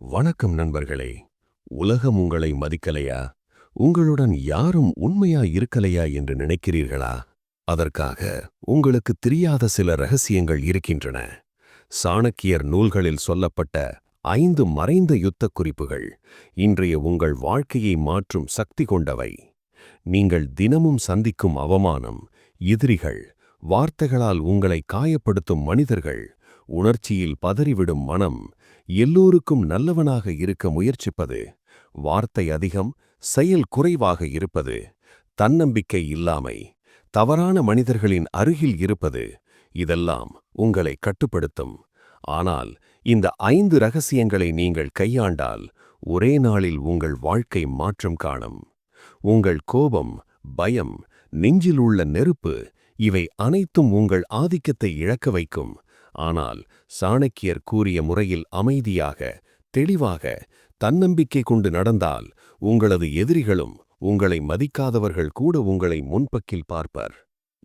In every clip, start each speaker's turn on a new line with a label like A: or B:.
A: வணக்கம் நண்பர்களே. உலகம் உங்களை மதிக்கலையா? உங்களுடன் யாரும் உண்மையா இருக்கலையா என்று நினைக்கிறீர்களா? அதற்காக உங்களுக்கு தெரியாத சில ரகசியங்கள் இருக்கின்றன. சாணக்கியர் நூல்களில் சொல்லப்பட்ட ஐந்து மறைந்த யுத்தக் குறிப்புகள் இன்றைய உங்கள் வாழ்க்கையை மாற்றும் சக்தி கொண்டவை. நீங்கள் தினமும் சந்திக்கும் அவமானம் எதிரிகள் வார்த்தைகளால் உங்களை காயப்படுத்தும் மனிதர்கள் உணர்ச்சியில் பதறிவிடும் மனம் எல்லோருக்கும் நல்லவனாக இருக்க முயற்சிப்பது வார்த்தை அதிகம் செயல் குறைவாக இருப்பது தன்னம்பிக்கை இல்லாமை தவறான மனிதர்களின் அருகில் இருப்பது இதெல்லாம் உங்களை கட்டுப்படுத்தும். ஆனால் இந்த ஐந்து ரகசியங்களை நீங்கள் கையாண்டால் ஒரே நாளில் உங்கள் வாழ்க்கை மாற்றம் காணும். உங்கள் கோபம் பயம் நெஞ்சில் உள்ள நெருப்பு இவை அனைத்தும் உங்கள் ஆதிக்கத்தை இழக்க வைக்கும். ஆனால் சாணக்கியர் கூறிய முறையில் அமைதியாக தெளிவாக தன்னம்பிக்கை கொண்டு நடந்தால் உங்களது எதிரிகளும் உங்களை மதிக்காதவர்கள் கூட உங்களை முன்பக்கில் பார்ப்பர்.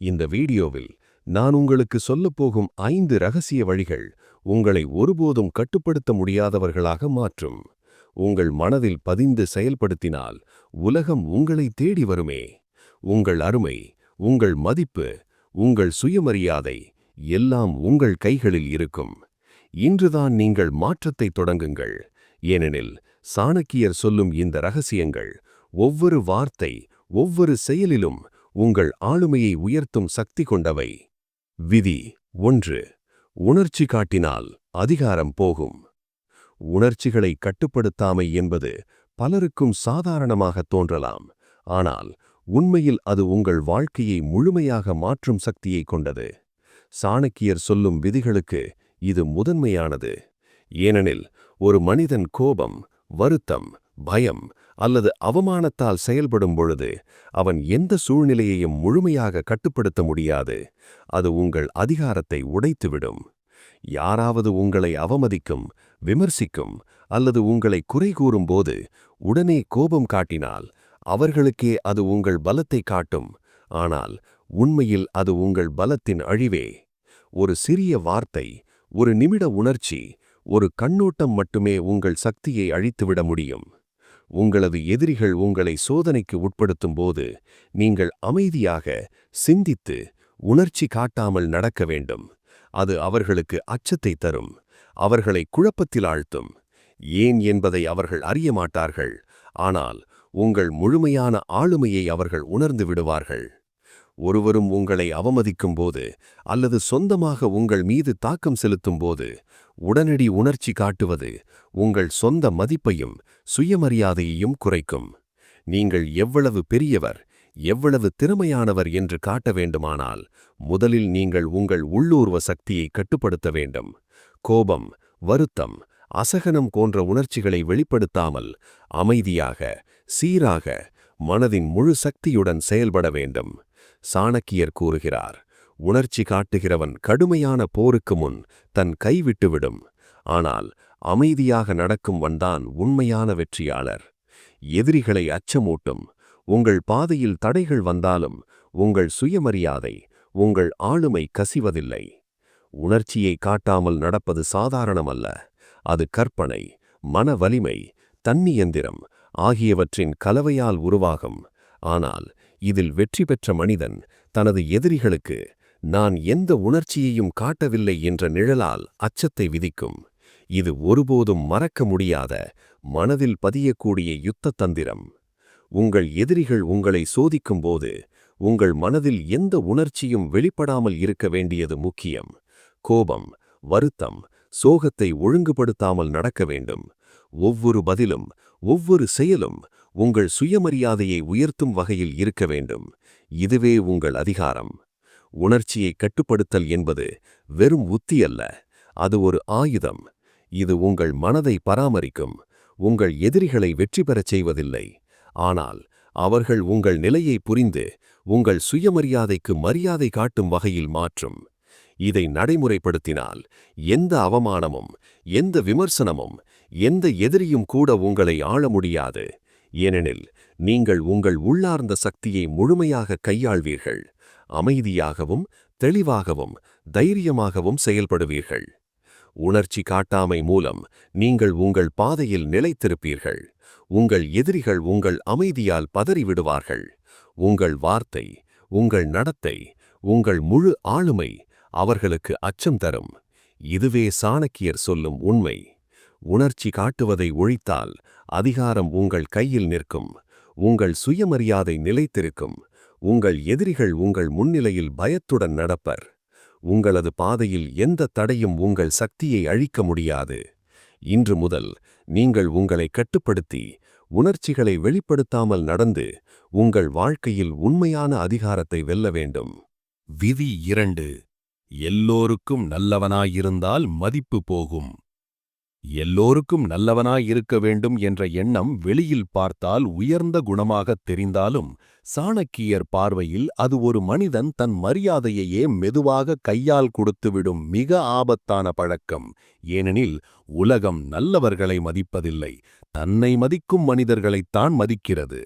A: இந்த வீடியோவில் நான் உங்களுக்கு சொல்லப்போகும் ஐந்து ரகசிய வழிகள் உங்களை ஒருபோதும் கட்டுப்படுத்த முடியாதவர்களாக மாற்றும். உங்கள் மனதில் பதிந்து செயல்படுத்தினால் உலகம் உங்களை தேடி வருமே. உங்கள் அருமை உங்கள் மதிப்பு உங்கள் சுயமரியாதை எல்லாம் உங்கள் கைகளில் இருக்கும். இன்றுதான் நீங்கள் மாற்றத்தை தொடங்குங்கள். ஏனெனில் சாணக்கியர் சொல்லும் இந்த ரகசியங்கள் ஒவ்வொரு வார்த்தை ஒவ்வொரு செயலிலும் உங்கள் ஆளுமையை உயர்த்தும் சக்தி கொண்டவை. விதி ஒன்று உணர்ச்சி காட்டினால் அதிகாரம் போகும். உணர்ச்சிகளை கட்டுப்படுத்தாமை என்பது பலருக்கும் சாதாரணமாக தோன்றலாம். ஆனால் உண்மையில் அது உங்கள் வாழ்க்கையை முழுமையாக மாற்றும் சக்தியை கொண்டது. சாணக்கியர் சொல்லும் விதிகளுக்கு இது முதன்மையானது. ஏனெனில் ஒரு மனிதன் கோபம் வருத்தம் பயம் அல்லது அவமானத்தால் செயல்படும் பொழுது அவன் எந்த சூழ்நிலையையும் முழுமையாக கட்டுப்படுத்த முடியாது. அது உங்கள் அதிகாரத்தை உடைத்துவிடும். யாராவது உங்களை அவமதிக்கும் விமர்சிக்கும் அல்லது உங்களை குறை கூறும்போது உடனே கோபம் காட்டினால் அவர்களுக்கே அது உங்கள் பலத்தை காட்டும். ஆனால் உண்மையில் அது உங்கள் பலத்தின் அழிவே. ஒரு சிறிய வார்த்தை ஒரு நிமிட உணர்ச்சி ஒரு கண்ணோட்டம் மட்டுமே உங்கள் சக்தியை அழித்துவிட முடியும். உங்களது எதிரிகள் உங்களை சோதனைக்கு உட்படுத்தும் போது நீங்கள் அமைதியாக சிந்தித்து உணர்ச்சி காட்டாமல் நடக்க வேண்டும். அது அவர்களுக்கு அச்சத்தை தரும் அவர்களை குழப்பத்தில் ஆழ்த்தும். ஏன் என்பதை அவர்கள் அறிய மாட்டார்கள் ஆனால் உங்கள் முழுமையான ஆளுமையை அவர்கள் உணர்ந்து விடுவார்கள். ஒருவரும் உங்களை அவமதிக்கும் போது அல்லது சொந்தமாக உங்கள் மீது தாக்கம் செலுத்தும் போது உடனடி உணர்ச்சி காட்டுவது உங்கள் சொந்த மதிப்பையும் சுயமரியாதையையும் குறைக்கும். நீங்கள் எவ்வளவு பெரியவர் எவ்வளவு திறமையானவர் என்று காட்ட வேண்டுமானால் முதலில் நீங்கள் உங்கள் உள்ளூர்வ சக்தியை கட்டுப்படுத்த வேண்டும். கோபம் வருத்தம் அசகனம் போன்ற உணர்ச்சிகளை வெளிப்படுத்தாமல் அமைதியாக சீராக மனதின் முழு சக்தியுடன் செயல்பட வேண்டும். சாணக்கியர் கூறுகிறார் உணர்ச்சி காட்டுகிறவன் கடுமையான போருக்கு முன் தன் கைவிட்டுவிடும் ஆனால் அமைதியாக நடக்கும் வந்தான் உண்மையான வெற்றியாளர். எதிரிகளை அச்சமூட்டும். உங்கள் பாதையில் தடைகள் வந்தாலும் உங்கள் சுயமரியாதை உங்கள் ஆளுமை கசிவதில்லை. உணர்ச்சியை காட்டாமல் நடப்பது சாதாரணமல்ல. அது கற்பனை மன வலிமை தன்னியந்திரம் ஆகியவற்றின் கலவையால் உருவாகும். ஆனால் இதில் வெற்றி பெற்ற மனிதன் தனது எதிரிகளுக்கு நான் எந்த உணர்ச்சியையும் காட்டவில்லை என்ற நிழலால் அச்சத்தை விதிக்கும். இது ஒருபோதும் மறக்க முடியாத மனதில் பதியக்கூடிய யுத்த தந்திரம். உங்கள் எதிரிகள் உங்களை சோதிக்கும்போது உங்கள் மனதில் எந்த உணர்ச்சியும் வெளிப்படாமல் இருக்க வேண்டியது முக்கியம். கோபம் வருத்தம் சோகத்தை ஒழுங்குபடுத்தாமல் நடக்க வேண்டும். ஒவ்வொரு பதிலும் ஒவ்வொரு செயலும் உங்கள் சுயமரியாதையை உயர்த்தும் வகையில் இருக்க வேண்டும். இதுவே உங்கள் அதிகாரம். உணர்ச்சியை கட்டுப்படுத்தல் என்பது வெறும் உத்தி அல்ல அது ஒரு ஆயுதம். இது உங்கள் மனதை பராமரிக்கும். உங்கள் எதிரிகளை வெற்றி பெறச் செய்வதில்லை. ஆனால் அவர்கள் உங்கள் நிலையை புரிந்து உங்கள் சுயமரியாதைக்கு மரியாதை காட்டும் வகையில் மாற்றும். இதை நடைமுறைப்படுத்தினால் எந்த அவமானமும் எந்த விமர்சனமும் எந்த எதிரியும் கூட உங்களை ஆள முடியாது. ஏனெனில் நீங்கள் உங்கள் உள்ளார்ந்த சக்தியை முழுமையாக கையாள்வீர்கள் அமைதியாகவும் தெளிவாகவும் தைரியமாகவும் செயல்படுவீர்கள்.
B: உணர்ச்சி காட்டாமை மூலம் நீங்கள் உங்கள் பாதையில் நிலைத்திருப்பீர்கள். உங்கள் எதிரிகள் உங்கள் அமைதியால் பதறிவிடுவார்கள். உங்கள் வார்த்தை உங்கள் நடத்தை உங்கள் முழு ஆளுமை அவர்களுக்கு அச்சம் தரும். இதுவே சாணக்கியர் சொல்லும் உண்மை. உணர்ச்சி காட்டுவதை ஒழித்தால் அதிகாரம் உங்கள் கையில் நிற்கும். உங்கள் சுயமரியாதை நிலைத்திருக்கும். உங்கள் எதிரிகள் உங்கள் முன்னிலையில் பயத்துடன் நடப்பர். உங்களது பாதையில் எந்த தடையும் உங்கள் சக்தியை அழிக்க முடியாது. இன்று முதல் நீங்கள் உங்களை கட்டுப்படுத்தி உணர்ச்சிகளை வெளிப்படுத்தாமல் நடந்து உங்கள் வாழ்க்கையில் உண்மையான அதிகாரத்தை வெல்ல வேண்டும்.
A: விதி இரண்டு. எல்லோருக்கும் நல்லவனாயிருந்தால் மதிப்பு போகும். எல்லோருக்கும் நல்லவனாயிருக்க வேண்டும் என்ற எண்ணம் வெளியில் பார்த்தால் உயர்ந்த குணமாகத் தெரிந்தாலும் சாணக்கியர் பார்வையில் அது ஒரு மனிதன் தன் மரியாதையையே மெதுவாக கையால் கொடுத்துவிடும் மிக ஆபத்தான பழக்கம். ஏனெனில் உலகம் நல்லவர்களை மதிப்பதில்லை தன்னை மதிக்கும் மனிதர்களைத்தான் மதிக்கிறது.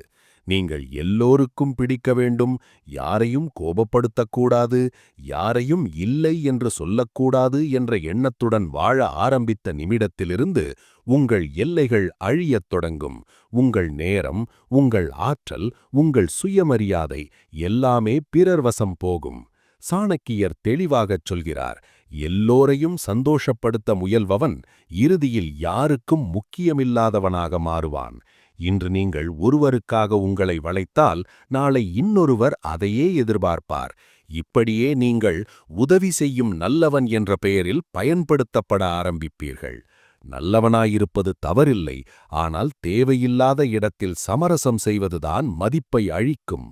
A: நீங்கள் எல்லோருக்கும் பிடிக்க வேண்டும் யாரையும் கோபப்படுத்தக்கூடாது யாரையும் இல்லை என்று சொல்லக்கூடாது என்ற எண்ணத்துடன் வாழ ஆரம்பித்த நிமிடத்திலிருந்து உங்கள் எல்லைகள் அழியத் தொடங்கும். உங்கள் நேரம் உங்கள் ஆற்றல் உங்கள் சுயமரியாதை எல்லாமே பிறர் வசம் போகும். சாணக்கியர் தெளிவாகச் சொல்கிறார் எல்லோரையும் சந்தோஷப்படுத்த முயல்பவன் இறுதியில் யாருக்கும் முக்கியமில்லாதவனாக மாறுவான். இன்று நீங்கள் ஒருவருக்காக உங்களை வளைத்தால் நாளை இன்னொருவர் அதையே எதிர்பார்ப்பார். இப்படியே நீங்கள் உதவி செய்யும் நல்லவன் என்ற பெயரில் பயன்படுத்தப்பட ஆரம்பிப்பீர்கள். நல்லவனாயிருப்பது தவறில்லை ஆனால் தேவையில்லாத இடத்தில் சமரசம் செய்வதுதான் மதிப்பை அழிக்கும்.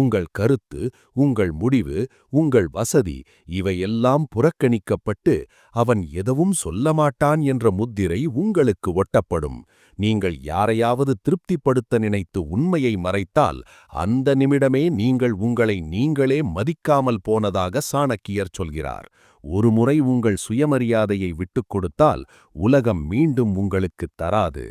A: உங்கள் கருத்து உங்கள் முடிவு உங்கள் வசதி இவையெல்லாம் புறக்கணிக்கப்பட்டு அவன் எதுவும் சொல்ல மாட்டான் என்ற முத்திரை உங்களுக்கு ஒட்டப்படும். நீங்கள் யாரையாவது திருப்திப்படுத்த நினைத்து உண்மையை மறைத்தால் அந்த நிமிடமே நீங்கள் உங்களை நீங்களே மதிக்காமல் போனதாக சாணக்கியர் சொல்கிறார். ஒருமுறை உங்கள் சுயமரியாதையை விட்டுக் கொடுத்தால் உலகம் மீண்டும் உங்களுக்குத் தராது.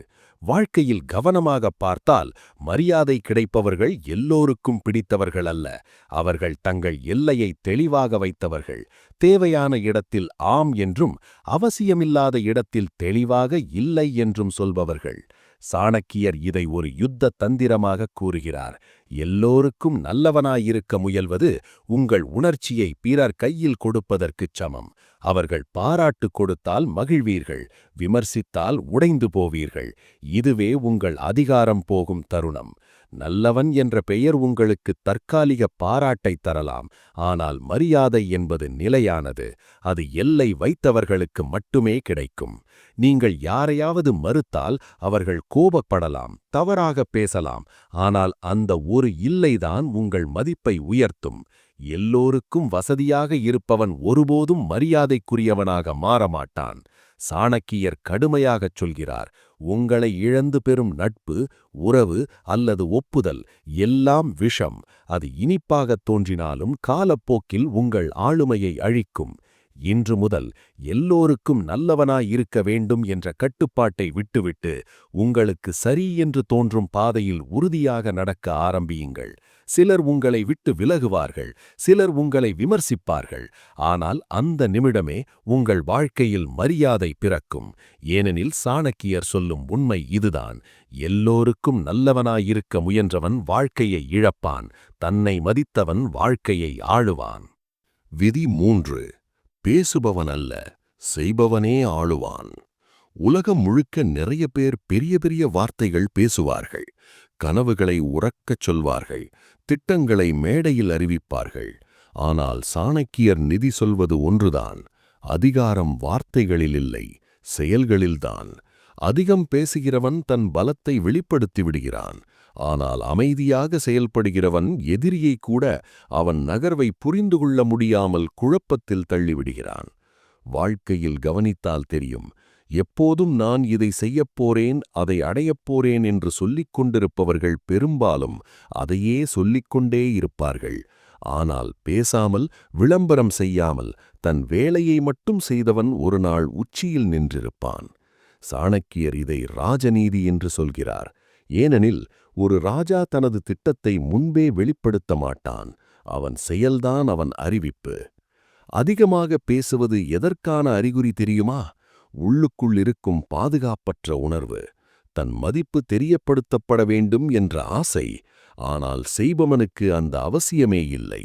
A: வாழ்க்கையில் கவனமாக பார்த்தால் மரியாதை கிடைப்பவர்கள் எல்லோருக்கும் பிடித்தவர்கள் அல்ல. அவர்கள் தங்கள் எல்லையை தெளிவாக வைத்தவர்கள். தேவையான இடத்தில் ஆம் என்றும் அவசியமில்லாத இடத்தில் தெளிவாக இல்லை என்றும் சொல்பவர்கள். சாணக்கியர் இதை ஒரு யுத்த தந்திரமாக கூறுகிறார். எல்லோருக்கும் நல்லவனாயிருக்க முயல்வது உங்கள் உணர்ச்சியை பிறர் கையில் கொடுப்பதற்குச் சமம். அவர்கள் பாராட்டு கொடுத்தால் மகிழ்வீர்கள் விமர்சித்தால் உடைந்து போவீர்கள். இதுவே உங்கள் அதிகாரம் போகும் தருணம். நல்லவன் என்ற பெயர் உங்களுக்கு தற்காலிக பாராட்டை தரலாம். ஆனால் மரியாதை என்பது நிலையானது. அது எல்லை வைத்தவர்களுக்கு மட்டுமே கிடைக்கும். நீங்கள் யாரையாவது மறுத்தால் அவர்கள் கோபப்படலாம் தவறாக பேசலாம். ஆனால் அந்த ஒரு இல்லைதான் உங்கள் மதிப்பை உயர்த்தும். எல்லோருக்கும் வசதியாக இருப்பவன் ஒருபோதும் மரியாதைக்குரியவனாக மாறமாட்டான். சாணக்கியர் கடுமையாகச் சொல்கிறார் உங்களை இழந்து பெறும் நட்பு உறவு அல்லது ஒப்புதல் எல்லாம் விஷம். அது இனிப்பாகத் தோன்றினாலும் காலப்போக்கில் உங்கள் ஆளுமையை அழிக்கும். இன்று முதல் எல்லோருக்கும் நல்லவனாய் இருக்க வேண்டும் என்ற கட்டுப்பாட்டை விட்டுவிட்டு உங்களுக்கு சரி என்று தோன்றும் பாதையில் உறுதியாக நடக்க ஆரம்பியுங்கள். சிலர் உங்களை விட்டு விலகுவார்கள் சிலர் உங்களை விமர்சிப்பார்கள். ஆனால் அந்த நிமிடமே உங்கள் வாழ்க்கையில் மரியாதை பிறக்கும். ஏனெனில் சாணக்கியர் சொல்லும் உண்மை இதுதான். எல்லோருக்கும் நல்லவனாயிருக்க முயன்றவன் வாழ்க்கையை இழப்பான் தன்னை மதித்தவன் வாழ்க்கையை ஆளுவான்.
B: விதி மூன்று பேசுபவன் அல்ல செய்பவனே ஆளுவான். உலகம் முழுக்க நிறைய பேர் பெரிய பெரிய வார்த்தைகள் பேசுவார்கள். கனவுகளை உறக்கச் சொல்வார்கள் திட்டங்களை மேடையில் அறிவிப்பார்கள். ஆனால் சாணக்கியர் நிதி சொல்வது ஒன்றுதான் அதிகாரம் வார்த்தைகளில் இல்லை செயல்களில்தான் அதிகம் பேசுகிறவன் தன் பலத்தை வெளிப்படுத்தி விடுகிறான் ஆனால் அமைதியாக செயல்படுகிறவன் எதிரியை கூட அவன் நகர்வை புரிந்து கொள்ள முடியாமல் குழப்பத்தில் தள்ளிவிடுகிறான். வாழ்க்கையில் கவனித்தால் தெரியும் எப்போதும் நான் இதை செய்யப்போறேன் அதை அடையப்போறேன் என்று சொல்லிக் கொண்டிருப்பவர்கள் பெரும்பாலும் அதையே சொல்லிக்கொண்டே இருப்பார்கள். ஆனால் பேசாமல் விளம்பரம் செய்யாமல் தன் வேலையை மட்டும் செய்தவன் ஒரு நாள் உச்சியில் நின்றிருப்பான். சாணக்கியர் இதை ராஜநீதி என்று சொல்கிறார். ஏனெனில் ஒரு ராஜா தனது திட்டத்தை முன்பே வெளிப்படுத்த மாட்டான். அவன் செயல்தான் அவன் அறிவிப்பு. அதிகமாக பேசுவது எதற்கான அறிகுறி தெரியுமா?
A: உள்ளுக்குள் இருக்கும் பாதுகாப்பற்ற உணர்வு தன் மதிப்பு தெரியப்படுத்தப்பட வேண்டும் என்ற ஆசை ஆனால் செய்பவனுக்கு அந்த அவசியமே இல்லை.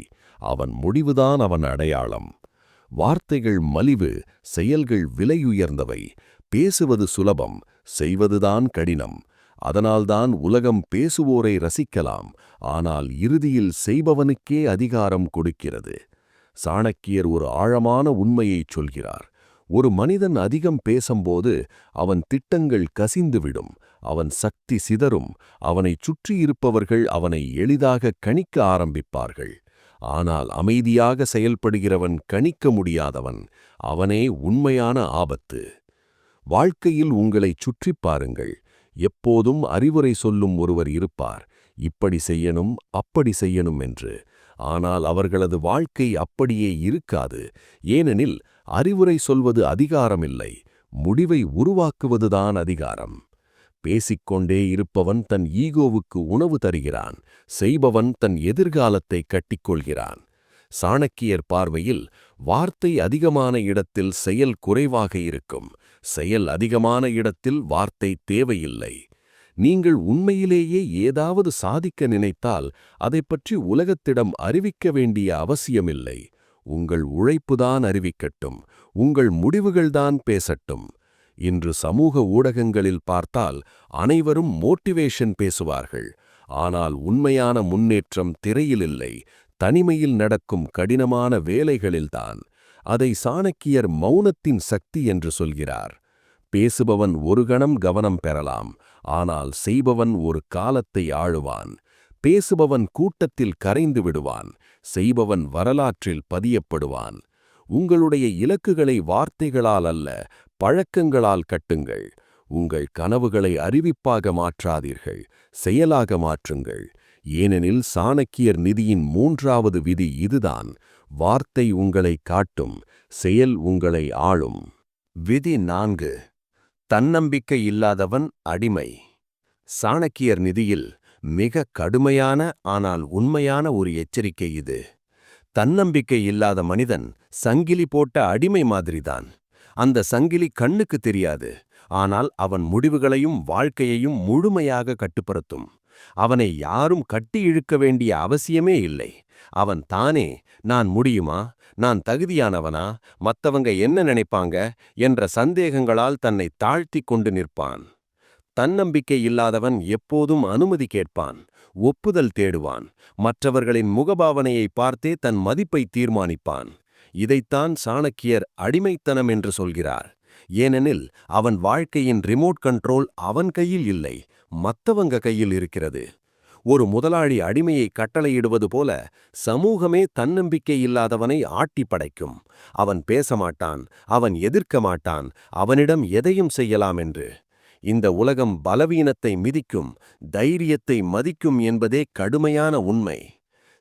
A: அவன் முடிவுதான் அவன் அடையாளம். வார்த்தைகள் மலிவு செயல்கள் விலையுயர்ந்தவை. பேசுவது சுலபம் செய்வதுதான் கடினம். அதனால்தான் உலகம் பேசுவோரை ரசிக்கலாம் ஆனால் இறுதியில் செய்பவனுக்கே அதிகாரம் கொடுக்கிறது. சாணக்கியர் ஒரு ஆழமான உண்மையைச் சொல்கிறார். ஒரு மனிதன் அதிகம் பேசும்போது அவன் திட்டங்கள் கசிந்துவிடும் அவன் சக்தி சிதறும் அவனைச் சுற்றியிருப்பவர்கள் அவனை எளிதாக கணிக்க ஆரம்பிப்பார்கள். ஆனால் அமைதியாக செயல்படுகிறவன் கணிக்க முடியாதவன் அவனே உண்மையான ஆபத்து. வாழ்க்கையில் உங்களைச் சுற்றிப் பாருங்கள் எப்போதும் அறிவுரை சொல்லும் ஒருவர் இருப்பார் இப்படி செய்யணும் அப்படி செய்யணும் என்று. ஆனால் அவர்களது வாழ்க்கை அப்படியே இருக்காது. ஏனெனில் அறிவுரை சொல்வது அதிகாரமில்லை முடிவை உருவாக்குவதுதான் அதிகாரம். பேசிக்கொண்டே இருப்பவன் தன் ஈகோவுக்கு உணவு தருகிறான் செய்பவன் தன் எதிர்காலத்தை கட்டிக்கொள்கிறான். சாணக்கியர் பார்வையில் வார்த்தை அதிகமான இடத்தில் செயல் குறைவாக இருக்கும் செயல் அதிகமான இடத்தில் வார்த்தை தேவையில்லை. நீங்கள் உண்மையிலேயே ஏதாவது சாதிக்க நினைத்தால் அதைப் பற்றி உலகத்திடம் அறிவிக்க வேண்டிய அவசியமில்லை. உங்கள் உழைப்புதான் அறிவிக்கட்டும் உங்கள் முடிவுகள்தான் பேசட்டும். இன்று சமூக ஊடகங்களில் பார்த்தால் அனைவரும் மோட்டிவேஷன் பேசுவார்கள். ஆனால் உண்மையான முன்னேற்றம் திரையில் இல்லை தனிமையில் நடக்கும் கடினமான வேலைகளில்தான். அதை சாணக்கியர் மௌனத்தின் சக்தி என்று சொல்கிறார். பேசுபவன் ஒரு கணம் கவனம் பெறலாம் ஆனால் செய்பவன் ஒரு காலத்தை ஆழுவான் பேசுபவன் கூட்டத்தில் கரைந்து விடுவான் செய்பவன் வரலாற்றில் பதியப்படுவான். உங்களுடைய இலக்குகளை வார்த்தைகளால் அல்ல பழக்கங்களால் கட்டுங்கள். உங்கள் கனவுகளை அறிவிப்பாக மாற்றாதீர்கள் செயலாக மாற்றுங்கள். ஏனெனில் சாணக்கியர் நிதியின் மூன்றாவது விதி இதுதான் வார்த்தை உங்களை காட்டும் செயல் உங்களை ஆளும். விதி நான்கு தன்னம்பிக்கை இல்லாதவன் அடிமை. சாணக்கியர் நிதியில் மிக கடுமையான ஆனால் உண்மையான ஒரு எச்சரிக்கை இது. தன்னம்பிக்கை இல்லாத மனிதன் சங்கிலி போட்ட அடிமை மாதிரிதான். அந்த சங்கிலி கண்ணுக்கு தெரியாது ஆனால் அவன் முடிவுகளையும் வாழ்க்கையையும் முழுமையாக கட்டுப்படுத்தும். அவனை யாரும் கட்டி இழுக்க வேண்டிய அவசியமே இல்லை. அவன் தானே நான் முடியுமா? நான் தகுதியானவனா? மத்தவங்க என்ன நினைப்பாங்க? என்ற சந்தேகங்களால் தன்னை தாழ்த்திக் கொண்டு நிற்பான். தன்னம்பிக்கை இல்லாதவன் எப்போதும் அனுமதி கேட்பான் ஒப்புதல் தேடுவான் மற்றவர்களின் முகபாவனையை பார்த்தே தன் மதிப்பை தீர்மானிப்பான். இதைத்தான் சாணக்கியர் அடிமைத்தனம் என்று சொல்கிறார். ஏனெனில் அவன் வாழ்க்கையின் ரிமோட் கண்ட்ரோல் அவன் கையில் இல்லை மத்தவங்க கையில் இருக்கிறது. ஒரு முதலாளி அடிமையை கட்டளையிடுவது போல சமூகமே தன்னம்பிக்கை இல்லாதவனை ஆட்டி படைக்கும். அவன் பேச மாட்டான் அவன் எதிர்க்க மாட்டான் அவனிடம் எதையும் செய்யலாம் என்று. இந்த உலகம் பலவீனத்தை மிதிக்கும் தைரியத்தை மதிக்கும் என்பதே கடுமையான உண்மை.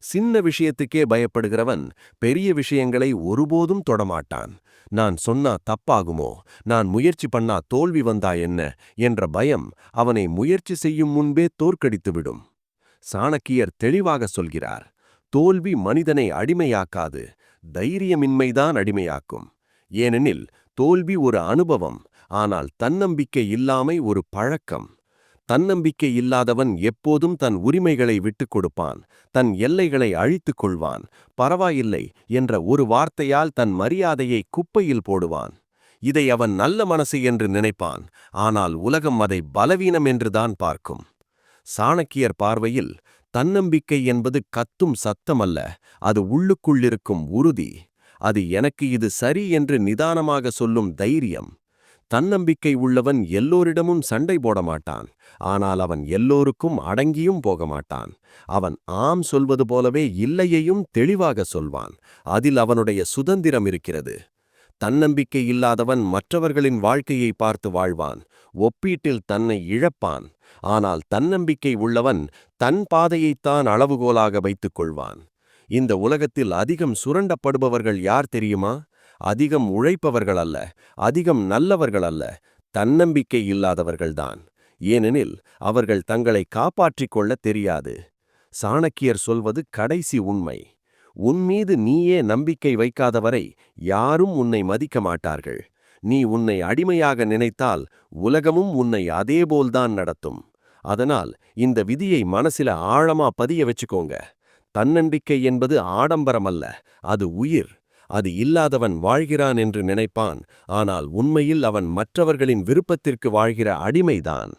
A: சின்ன விஷயத்துக்கே பயப்படுகிறவன் பெரிய விஷயங்களை ஒருபோதும் தொடமாட்டான். நான் சொன்னா தப்பாகுமோ? நான் முயற்சி பண்ணா தோல்வி வந்தா என்ன? என்ற பயம் அவனை முயற்சி செய்யும் முன்பே தோற்கடித்துவிடும். சாணக்கியர் தெளிவாக சொல்கிறார் தோல்வி மனிதனை அடிமையாக்காது தைரியமின்மைதான் அடிமையாக்கும். ஏனெனில் தோல்வி ஒரு அனுபவம் ஆனால் தன்னம்பிக்கை இல்லாமை ஒரு பழக்கம். தன்னம்பிக்கை இல்லாதவன் எப்போதும் தன் உரிமைகளை விட்டுக் கொடுப்பான் தன் எல்லைகளை அழித்துக் கொள்வான் பரவாயில்லை என்ற ஒரு வார்த்தையால் தன் மரியாதையை குப்பையில் போடுவான். இதை அவன் நல்ல மனசு என்று நினைப்பான் ஆனால் உலகம் அதை பலவீனம் என்றுதான் பார்க்கும். சாணக்கியர் பார்வையில் தன்னம்பிக்கை என்பது கத்தும் சத்தமல்ல அது உள்ளுக்குள்ளிருக்கும் உறுதி. அது எனக்கு இது சரி என்று நிதானமாக சொல்லும் தைரியம். தன்னம்பிக்கை உள்ளவன் எல்லோரிடமும் சண்டை போட மாட்டான். ஆனால் அவன் எல்லோருக்கும் அடங்கியும் போக மாட்டான். அவன் ஆம் சொல்வது போலவே இல்லையையும் தெளிவாக சொல்வான். அதில் அவனுடைய சுதந்திரம் இருக்கிறது. தன்னம்பிக்கை இல்லாதவன் மற்றவர்களின் வாழ்க்கையை பார்த்து வாழ்வான். ஒப்பீட்டில் தன்னை இழப்பான். ஆனால் தன்னம்பிக்கை உள்ளவன் தன் பாதையைத்தான் அளவுகோலாக வைத்துக் கொள்வான். இந்த உலகத்தில் அதிகம் சுரண்டப்படுபவர்கள் யார் தெரியுமா? அதிகம் உழைப்பவர்கள் அல்ல அதிகம் நல்லவர்கள் அல்ல தன்னம்பிக்கை இல்லாதவர்கள்தான் ஏனெனில் அவர்கள் தங்களை காப்பாற்றிக் கொள்ள தெரியாது. சாணக்கியர் சொல்வது கடைசி உண்மை. உன்மீது நீயே நம்பிக்கை வைக்காதவரை யாரும் உன்னை மதிக்க மாட்டார்கள்.
C: நீ உன்னை அடிமையாக நினைத்தால் உலகமும் உன்னை அதேபோல்தான் நடத்தும். அதனால் இந்த விதியை மனசில ஆழமா பதிய வச்சுக்கோங்க. தன்னம்பிக்கை என்பது ஆடம்பரமல்ல. அது உயிர். அது இல்லாதவன் வாழ்கிறான் என்று நினைப்பான். ஆனால் உண்மையில் அவன் மற்றவர்களின் விருப்பத்திற்கு வாழ்கிற அடிமைதான்.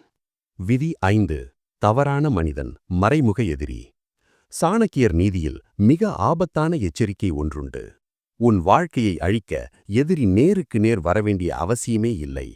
A: விதி ஐந்து. தவறான மனிதன் மறைமுக எதிரி. சாணக்கியர் நீதியில் மிக ஆபத்தான எச்சரிக்கை ஒன்றுண்டு. உன் வாழ்க்கையை அழிக்க எதிரி நேருக்கு நேர் வரவேண்டிய அவசியமே இல்லை.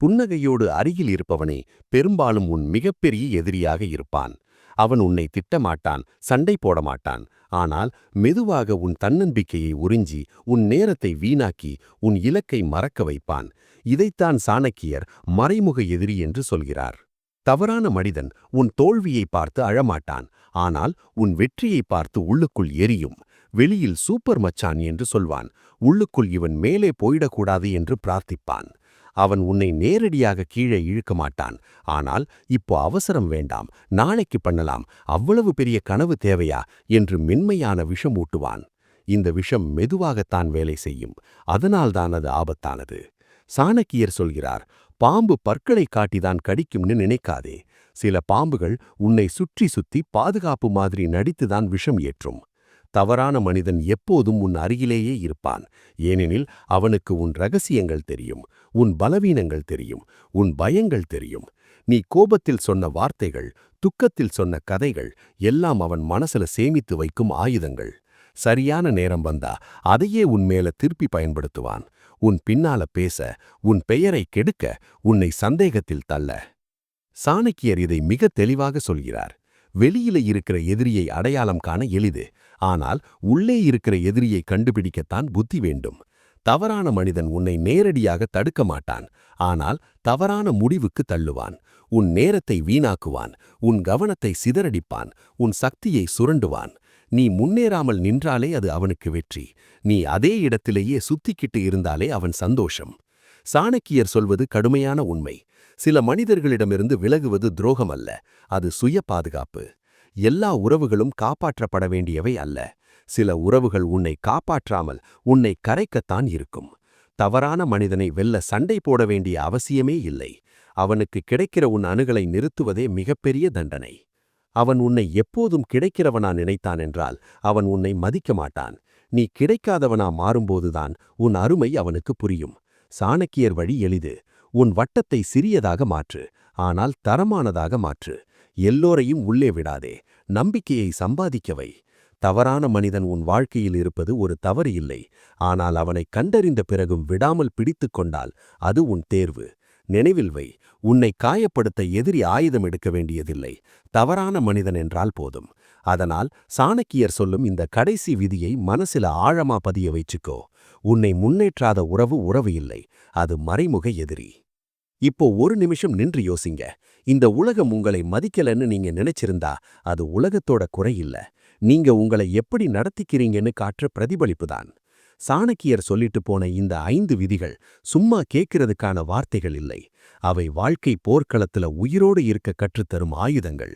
A: புன்னகையோடு அருகில் இருப்பவனே பெரும்பாலும் உன் மிகப்பெரிய எதிரியாக இருப்பான். அவன் உன்னை திட்டமாட்டான் சண்டை போட மாட்டான் ஆனால் மெதுவாக உன் தன்னம்பிக்கையை உறிஞ்சி உன் நேரத்தை வீணாக்கி உன் இலக்கை மறக்க வைப்பான். இதைத்தான் சாணக்கியர் மறைமுக எதிரி என்று சொல்கிறார். தவறான மனிதன் உன் தோல்வியை பார்த்து அழமாட்டான் ஆனால் உன் வெற்றியை பார்த்து உள்ளுக்குள் எரியும். வெளியில் சூப்பர் மச்சான் என்று சொல்வான் உள்ளுக்குள் இவன் மேலே போயிடக்கூடாது என்று பிரார்த்திப்பான். அவன் உன்னை நேரடியாக கீழே இழுக்க மாட்டான். ஆனால் இப்போ அவசரம் வேண்டாம். நாளைக்கு பண்ணலாம். அவ்வளவு பெரிய கனவு தேவையா? என்று மென்மையான விஷம் ஊட்டுவான். இந்த விஷம் மெதுவாகத்தான் வேலை செய்யும். அதனால்தான் அது ஆபத்தானது. சாணக்கியர் சொல்கிறார் பாம்பு பற்களை காட்டிதான் கடிக்கும்னு நினைக்காதே. சில பாம்புகள் உன்னை சுற்றி சுத்தி பாதுகாப்பு மாதிரி நடித்துதான் விஷம் ஏற்றும். தவறான மனிதன் எப்போதும் உன் அருகிலேயே இருப்பான். ஏனெனில் அவனுக்கு உன் ரகசியங்கள் தெரியும் உன் பலவீனங்கள் தெரியும் உன் பயங்கள் தெரியும். நீ கோபத்தில் சொன்ன வார்த்தைகள் துக்கத்தில் சொன்ன கதைகள் எல்லாம் அவன் மனசுல சேமித்து வைக்கும் ஆயுதங்கள். சரியான நேரம் வந்தா அதையே உன் மேல திருப்பி பயன்படுத்துவான். உன் பின்னால பேச உன் பெயரை கெடுக்க உன்னை சந்தேகத்தில் தள்ள. சாணக்கியர் இதை மிக தெளிவாக சொல்கிறார். வெளியில இருக்கிற எதிரியை அடையாளம் காண எளிது. ஆனால் உள்ளே இருக்கிற எதிரியை கண்டுபிடிக்கத்தான் புத்தி வேண்டும். தவறான மனிதன் உன்னை நேரடியாக தடுக்க மாட்டான். ஆனால் தவறான முடிவுக்கு தள்ளுவான். உன் நேரத்தை வீணாக்குவான். உன் கவனத்தை சிதறடிப்பான். உன் சக்தியை சுரண்டுவான். நீ முன்னேறாமல் நின்றாலே அது அவனுக்கு வெற்றி. நீ அதே இடத்திலேயே சுத்திக்கிட்டு இருந்தாலே அவன் சந்தோஷம். சாணக்கியர் சொல்வது கடுமையான உண்மை. சில மனிதர்களிடமிருந்து விலகுவது துரோகம் அல்ல அது சுய பாதுகாப்பு. எல்லா உறவுகளும் காப்பாற்றப்பட வேண்டியவை அல்ல. சில உறவுகள் உன்னை காப்பாற்றாமல் உன்னை கரைக்கத்தான் இருக்கும். தவறான மனிதனை வெல்ல சண்டை போட வேண்டிய அவசியமே இல்லை. அவனுக்கு கிடைக்கிற உன் அணுகளை நிறுத்துவதே மிகப்பெரிய தண்டனை. அவன் உன்னை எப்போதும் கிடைக்கிறவனா நினைத்தான் என்றால் அவன் உன்னை மதிக்க மாட்டான். நீ கிடைக்காதவனா மாறும்போதுதான் உன் அருமை அவனுக்கு புரியும். சாணக்கியர் வழி எளிது. உன் வட்டத்தை சிறியதாக மாற்று ஆனால் தரமானதாக மாற்று. எல்லோரையும் உள்ளே விடாதே. நம்பிக்கையை சம்பாதிக்கவை. தவறான மனிதன் உன் வாழ்க்கையில் இருப்பது ஒரு தவறு இல்லை. ஆனால் அவனை கண்டறிந்த பிறகும் விடாமல் பிடித்து கொண்டால் அது உன் தேர்வு. நினைவில் வை உன்னை காயப்படுத்த எதிரி ஆயுதம் எடுக்க வேண்டியதில்லை. தவறான மனிதன் என்றால் போதும். அதனால் சாணக்கியர் சொல்லும் இந்த கடைசி விதியை மனசில ஆழமா பதிய வைச்சுக்கோ. உன்னை முன்னேற்றாத உறவு உறவு இல்லை. அது மறைமுக எதிரி. இப்போ ஒரு நிமிஷம் நின்று யோசிங்க. இந்த உலகம் உங்களை மதிக்கலன்னு நீங்க நினைச்சிருந்தா அது உலகத்தோட குறையில்ல நீங்க உங்களை எப்படி நடத்திக்கிறீங்கன்னு காட்டுற பிரதிபலிப்புதான் சாணக்கியர் சொல்லிட்டு போன இந்த ஐந்து விதிகள் சும்மா கேட்கறதுக்கான வார்த்தைகள் இல்லை. அவை வாழ்க்கை போர்க்களத்துல உயிரோடு இருக்க கற்றுத்தரும் ஆயுதங்கள்.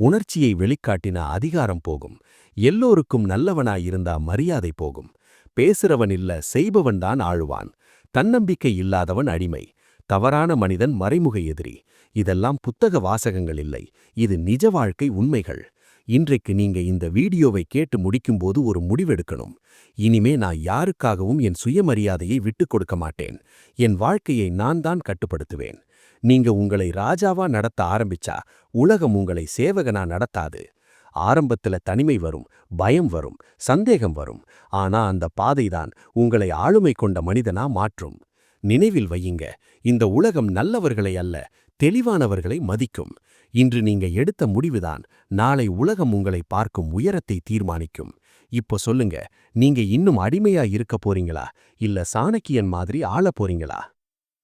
A: உணர்ச்சியை வெளிக்காட்டினா அதிகாரம் போகும். எல்லோருக்கும் நல்லவனாயிருந்தா மரியாதை போகும். பேசுறவன் இல்ல செய்பவன் தான் தன்னம்பிக்கை இல்லாதவன் அடிமை. தவறான மனிதன் மறைமுக எதிரி. இதெல்லாம் புத்தக வாசகங்கள் இல்லை. இது நிஜ வாழ்க்கை உண்மைகள். இன்றைக்கு நீங்க இந்த வீடியோவை கேட்டு முடிக்கும்போது ஒரு முடிவெடுக்கணும். இனிமே நான் யாருக்காகவும் என் சுயமரியாதையை விட்டுக் கொடுக்க மாட்டேன். என் வாழ்க்கையை நான் தான் கட்டுப்படுத்துவேன். நீங்க உங்களை ராஜாவா நடத்த ஆரம்பிச்சா உலகம் உங்களை சேவகனா நடத்தாது. ஆரம்பத்துல தனிமை வரும் பயம் வரும் சந்தேகம் வரும். ஆனா அந்த பாதைதான் உங்களை ஆளுமை கொண்ட மனிதனா மாற்றும். நினைவில் வையுங்க. இந்த உலகம் நல்லவர்களை அல்ல தெளிவானவர்களை மதிக்கும். இன்று நீங்க எடுத்த முடிவுதான் நாளை உலகம் உங்களை பார்க்கும் உயரத்தை தீர்மானிக்கும். இப்போ சொல்லுங்க நீங்க இன்னும் அடிமையா இருக்க போறீங்களா? இல்ல சாணக்கியன் மாதிரி ஆள போறீங்களா?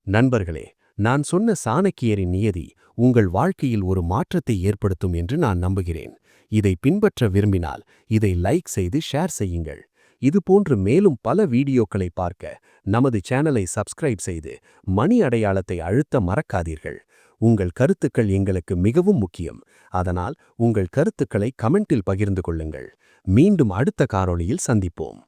A: நண்பர்களே நான் சொன்ன சாணக்கியரின் நியதி உங்கள் வாழ்க்கையில் ஒரு மாற்றத்தை ஏற்படுத்தும் என்று நான் நம்புகிறேன். இதை பின்பற்ற விரும்பினால் இதை லைக் செய்து ஷேர் செய்யுங்கள். இதுபோன்று மேலும் பல வீடியோக்களை பார்க்க நமது சேனலை சப்ஸ்கிரைப் செய்து மணி அடையாளத்தை அழுத்த மறக்காதீர்கள். உங்கள் கருத்துக்கள் எங்களுக்கு மிகவும் முக்கியம். அதனால் உங்கள் கருத்துக்களை கமெண்டில் பகிர்ந்து கொள்ளுங்கள். மீண்டும் அடுத்த காரொளியில் சந்திப்போம்.